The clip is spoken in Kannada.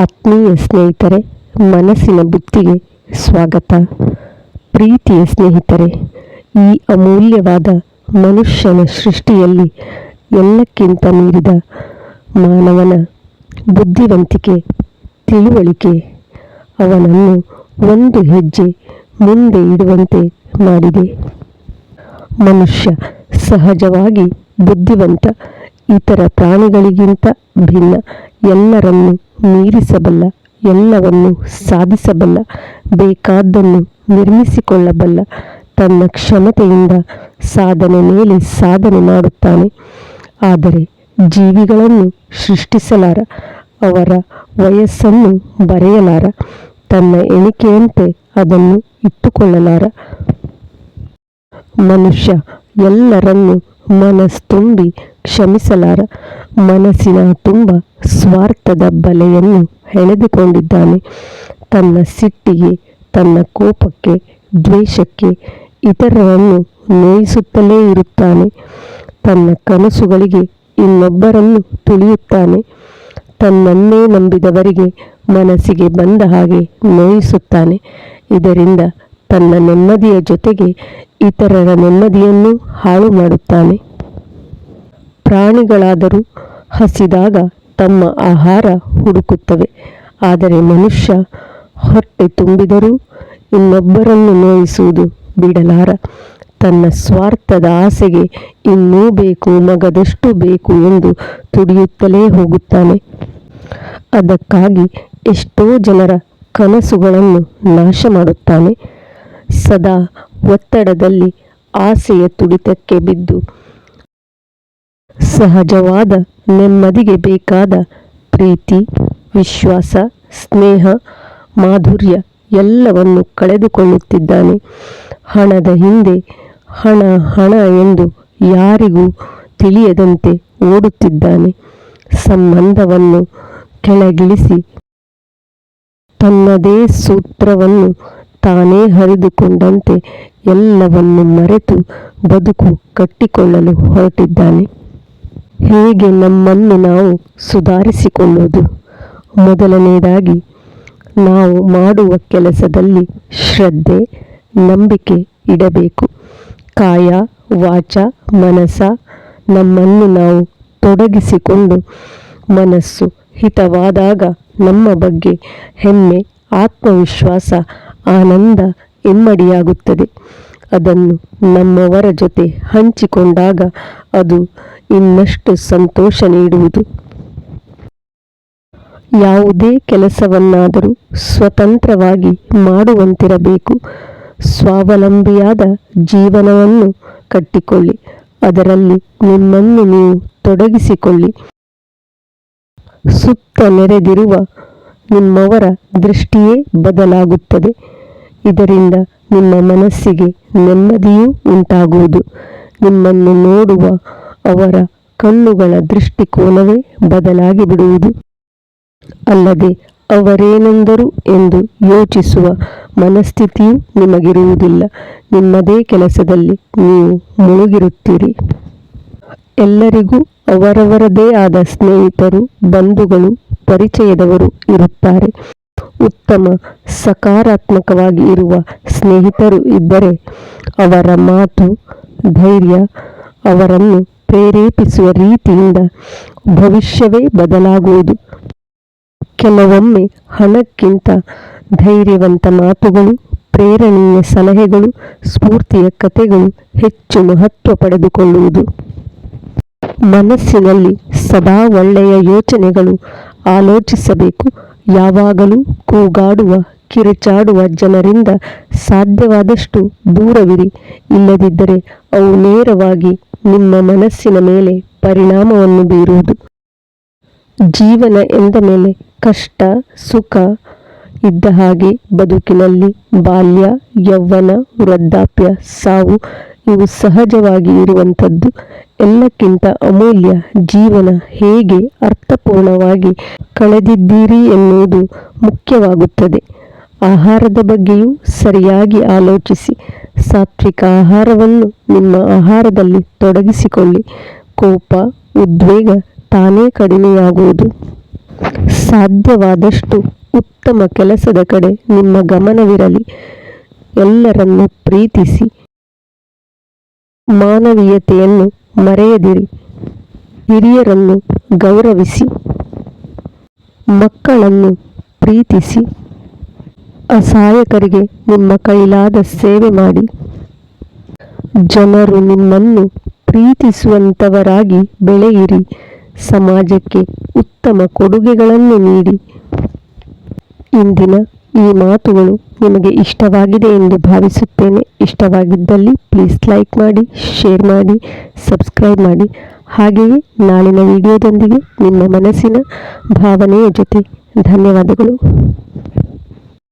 ಆತ್ಮೀಯ ಸ್ನೇಹಿತರೆ, ಮನಸ್ಸಿನ ಬುತ್ತಿಗೆ ಸ್ವಾಗತ. ಪ್ರೀತಿಯ ಸ್ನೇಹಿತರೆ, ಈ ಅಮೂಲ್ಯವಾದ ಮನುಷ್ಯನ ಸೃಷ್ಟಿಯಲ್ಲಿ ಎಲ್ಲಕ್ಕಿಂತ ಮೀರಿದ ಮಾನವನ ಬುದ್ಧಿವಂತಿಕೆ, ತಿಳುವಳಿಕೆ, ಅವನನ್ನು ಒಂದು ಹೆಜ್ಜೆ ಮುಂದೆ ಇಡುವಂತೆ ಮಾಡಿದೆ. ಮನುಷ್ಯ ಸಹಜವಾಗಿ ಬುದ್ಧಿವಂತ, ಇತರ ಪ್ರಾಣಿಗಳಿಗಿಂತ ಭಿನ್ನ ಎಲ್ಲರನ್ನೂ ಮೀರಿಸಬಲ್ಲ, ಎಲ್ಲವನ್ನು ಸಾಧಿಸಬಲ್ಲ, ಬೇಕಾದ್ದನ್ನು ನಿರ್ಮಿಸಿಕೊಳ್ಳಬಲ್ಲ ತನ್ನ ಕ್ಷಮತೆಯಿಂದ ಸಾಧನೆ ಮೇಲೆ ಸಾಧನೆ ಮಾಡುತ್ತಾನೆ. ಆದರೆ ಜೀವಿಗಳನ್ನು ಸೃಷ್ಟಿಸಲಾರ, ಅವರ ವಯಸ್ಸನ್ನು ಬರೆಯಲಾರ, ತನ್ನ ಎಣಿಕೆಯಂತೆ ಅದನ್ನು ಇಟ್ಟುಕೊಳ್ಳಲಾರ. ಮನುಷ್ಯ ಎಲ್ಲರನ್ನು ಮನಸ್ತುಂಬಿ ಕ್ಷಮಿಸಲಾರ. ಮನಸ್ಸಿನ ತುಂಬ ಸ್ವಾರ್ಥದ ಬಲೆಯನ್ನು ಹೆಣೆದುಕೊಂಡಿದ್ದಾನೆ. ತನ್ನ ಸಿಟ್ಟಿಗೆ, ತನ್ನ ಕೋಪಕ್ಕೆ, ದ್ವೇಷಕ್ಕೆ ಇತರರನ್ನು ನೋಯಿಸುತ್ತಲೇ ಇರುತ್ತಾನೆ. ತನ್ನ ಕನಸುಗಳಿಗೆ ಇನ್ನೊಬ್ಬರನ್ನು ತುಳಿಯುತ್ತಾನೆ. ತನ್ನನ್ನೇ ನಂಬಿದವರಿಗೆ ಮನಸ್ಸಿಗೆ ಬಂದ ಹಾಗೆ ನೋಯಿಸುತ್ತಾನೆ. ಇದರಿಂದ ತನ್ನ ನೆಮ್ಮದಿಯ ಜೊತೆಗೆ ಇತರರ ನೆಮ್ಮದಿಯನ್ನು ಹಾಳು ಮಾಡುತ್ತಾನೆ. ಪ್ರಾಣಿಗಳಾದರೂ ಹಸಿದಾಗ ತಮ್ಮ ಆಹಾರ ಹುಡುಕುತ್ತವೆ. ಆದರೆ ಮನುಷ್ಯ ಹೊಟ್ಟೆ ತುಂಬಿದರೂ ಇನ್ನೊಬ್ಬರನ್ನು ನೋಯಿಸುವುದು ಬಿಡಲಾರ. ತನ್ನ ಸ್ವಾರ್ಥದ ಆಸೆಗೆ ಇನ್ನೂ ಬೇಕು, ಮಗದಷ್ಟು ಬೇಕು ಎಂದು ತುಡಿಯುತ್ತಲೇ ಹೋಗುತ್ತಾನೆ. ಅದಕ್ಕಾಗಿ ಎಷ್ಟೋ ಜನರ ಕನಸುಗಳನ್ನು ನಾಶ ಮಾಡುತ್ತಾನೆ. ಸದಾ ಒತ್ತಡದಲ್ಲಿ ಆಸೆಯ ತುಡಿತಕ್ಕೆ ಬಿದ್ದು ಸಹಜವಾದ, ನೆಮ್ಮದಿಗೆ ಬೇಕಾದ ಪ್ರೀತಿ, ವಿಶ್ವಾಸ, ಸ್ನೇಹ, ಮಾಧುರ್ಯ ಎಲ್ಲವನ್ನು ಕಳೆದುಕೊಳ್ಳುತ್ತಿದ್ದಾನೆ. ಹಣದ ಹಿಂದೆ ಹಣ ಹಣ ಎಂದು ಯಾರಿಗೂ ತಿಳಿಯದಂತೆ ಓಡುತ್ತಿದ್ದಾನೆ. ಸಂಬಂಧವನ್ನು ಕೆಳಗಿಳಿಸಿ ತನ್ನದೇ ಸೂತ್ರವನ್ನು ತಾನೇ ಹರಿದುಕೊಂಡಂತೆ ಎಲ್ಲವನ್ನು ಮರೆತು ಬದುಕು ಕಟ್ಟಿಕೊಳ್ಳಲು ಹೊರಟಿದ್ದಾನೆ. ಹೇಗೆ ನಮ್ಮನ್ನು ನಾವು ಸುಧಾರಿಸಿಕೊಳ್ಳೋದು ಮೊದಲನೆಯದಾಗಿ, ನಾವು ಮಾಡುವ ಕೆಲಸದಲ್ಲಿ ಶ್ರದ್ಧೆ, ನಂಬಿಕೆ ಇಡಬೇಕು. ಕಾಯ, ವಾಚ ಮನಸ ನಮ್ಮನ್ನು ನಾವು ತೊಡಗಿಸಿಕೊಂಡು ಮನಸ್ಸು ಹಿತವಾದಾಗ ನಮ್ಮ ಬಗ್ಗೆ ಹೆಮ್ಮೆ, ಆತ್ಮವಿಶ್ವಾಸ, ಆನಂದ, ಇಮ್ಮಡಿಯಾಗುತ್ತದೆ. ಅದನ್ನು ನಮ್ಮವರ ಜೊತೆ ಹಂಚಿಕೊಂಡಾಗ ಅದು ಇನ್ನಷ್ಟು ಸಂತೋಷ ನೀಡುವುದು. ಯಾವುದೇ ಕೆಲಸವನ್ನಾದರೂ ಸ್ವತಂತ್ರವಾಗಿ ಮಾಡುವಂತಿರಬೇಕು. ಸ್ವಾವಲಂಬಿಯಾದ ಜೀವನವನ್ನು ಕಟ್ಟಿಕೊಳ್ಳಿ. ಅದರಲ್ಲಿ ನಿಮ್ಮನ್ನು ನೀವು ತೊಡಗಿಸಿಕೊಳ್ಳಿ. ಸುತ್ತ ನೆರೆದಿರುವ ನಿಮ್ಮವರ ದೃಷ್ಟಿಯೇ ಬದಲಾಗುತ್ತದೆ. ಇದರಿಂದ ನಿಮ್ಮ ಮನಸ್ಸಿಗೆ ನೆಮ್ಮದಿಯೂ ಉಂಟಾಗುವುದು. ನಿಮ್ಮನ್ನು ನೋಡುವ ಅವರ ಕಣ್ಣುಗಳ ದೃಷ್ಟಿಕೋನವೇ ಬದಲಾಗಿ ಬಿಡುವುದು. ಅಲ್ಲದೆ ಅವರೇನೆಂದರು ಎಂದು ಯೋಚಿಸುವ ಮನಸ್ಥಿತಿಯೂ ನಿಮಗಿರುವುದಿಲ್ಲ. ನಿಮ್ಮದೇ ಕೆಲಸದಲ್ಲಿ ನೀವು ಮುಳುಗಿರುತ್ತೀರಿ. ಎಲ್ಲರಿಗೂ ಅವರವರದೇ ಆದ ಸ್ನೇಹಿತರು, ಬಂಧುಗಳು, ಪರಿಚಯದವರು ಇರುತ್ತಾರೆ. ಉತ್ತಮ, ಸಕಾರಾತ್ಮಕವಾಗಿ ಇರುವ ಸ್ನೇಹಿತರು ಇದ್ದರೆ ಅವರ ಮಾತು, ಧೈರ್ಯ ಅವರನ್ನು ಪ್ರೇರೇಪಿಸುವ ರೀತಿಯಿಂದ ಭವಿಷ್ಯವೇ ಬದಲಾಗುವುದು. ಕೆಲವೊಮ್ಮೆ ಹಣಕ್ಕಿಂತ ಧೈರ್ಯವಂತ ಮಾತುಗಳು, ಪ್ರೇರಣೀಯ ಸಲಹೆಗಳು, ಸ್ಫೂರ್ತಿಯ ಕಥೆಗಳು ಹೆಚ್ಚು ಮಹತ್ವ ಪಡೆದುಕೊಳ್ಳುವುದು. ಮನಸ್ಸಿನಲ್ಲಿ ಸದಾ ಒಳ್ಳೆಯ ಯೋಚನೆಗಳು ಆಲೋಚಿಸಬೇಕು. ಯಾವಾಗಲೂ ಕೂಗಾಡುವ, ಕಿರುಚಾಡುವ ಜನರಿಂದ ಸಾಧ್ಯವಾದಷ್ಟು ದೂರವಿರಿ. ಇಲ್ಲದಿದ್ದರೆ ಅವು ನೇರವಾಗಿ ನಿಮ್ಮ ಮನಸ್ಸಿನ ಮೇಲೆ ಪರಿಣಾಮವನ್ನು ಬೀರುವುದು. ಜೀವನ ಎಂದ ಮೇಲೆ ಕಷ್ಟ, ಸುಖ ಇದ್ದ ಹಾಗೆ ಬದುಕಿನಲ್ಲಿ ಬಾಲ್ಯ, ಯೌವನ, ವೃದ್ಧಾಪ್ಯ, ಸಾವು, ಇವು ಸಹಜವಾಗಿ ಇರುವಂಥದ್ದು. ಎಲ್ಲಕ್ಕಿಂತ ಅಮೂಲ್ಯ ಜೀವನ ಹೇಗೆ ಅರ್ಥಪೂರ್ಣವಾಗಿ ಕಳೆದಿದ್ದೀರಿ ಎನ್ನುವುದು ಮುಖ್ಯವಾಗುತ್ತದೆ. ಆಹಾರದ ಬಗ್ಗೆಯೂ ಸರಿಯಾಗಿ ಆಲೋಚಿಸಿ. ಸಾತ್ವಿಕ ಆಹಾರವನ್ನು ನಿಮ್ಮ ಆಹಾರದಲ್ಲಿ ತೊಡಗಿಸಿಕೊಳ್ಳಿ. ಕೋಪ, ಉದ್ವೇಗ ತಾನೇ ಕಡಿಮೆಯಾಗುವುದು. ಸಾಧ್ಯವಾದಷ್ಟು ಉತ್ತಮ ಕೆಲಸದ ಕಡೆ ನಿಮ್ಮ ಗಮನವಿರಲಿ. ಎಲ್ಲರನ್ನು ಪ್ರೀತಿಸಿ. ಮಾನವೀಯತೆಯನ್ನು ಮರೆಯದಿರಿ. ಹಿರಿಯರನ್ನು ಗೌರವಿಸಿ, ಮಕ್ಕಳನ್ನು ಪ್ರೀತಿಸಿ, ಅಸಹಾಯಕರಿಗೆ ನಿಮ್ಮ ಕೈಲಾದ ಸೇವೆ ಮಾಡಿ. ಜನರು ನಿಮ್ಮನ್ನು ಪ್ರೀತಿಸುವಂಥವರಾಗಿ ಬೆಳೆಯಿರಿ. ಸಮಾಜಕ್ಕೆ ಉತ್ತಮ ಕೊಡುಗೆಗಳನ್ನು ನೀಡಿ. ಇಂದಿನ ಈ ಮಾತುಗಳು ನಿಮಗೆ ಇಷ್ಟವಾಗಿದೆ ಎಂದು ಭಾವಿಸುತ್ತೇನೆ. ಇಷ್ಟವಾಗಿದ್ದಲ್ಲಿ ಪ್ಲೀಸ್ ಲೈಕ್ ಮಾಡಿ ಶೇರ್ ಮಾಡಿ ಸಬ್ಸ್ಕ್ರೈಬ್ ಮಾಡಿ. ಹಾಗೆಯೇ ನಾಳಿನ ವಿಡಿಯೋದೊಂದಿಗೆ ನಿಮ್ಮ ಮನಸ್ಸಿನ ಭಾವನೆಯ ಜೊತೆ ಧನ್ಯವಾದಗಳು.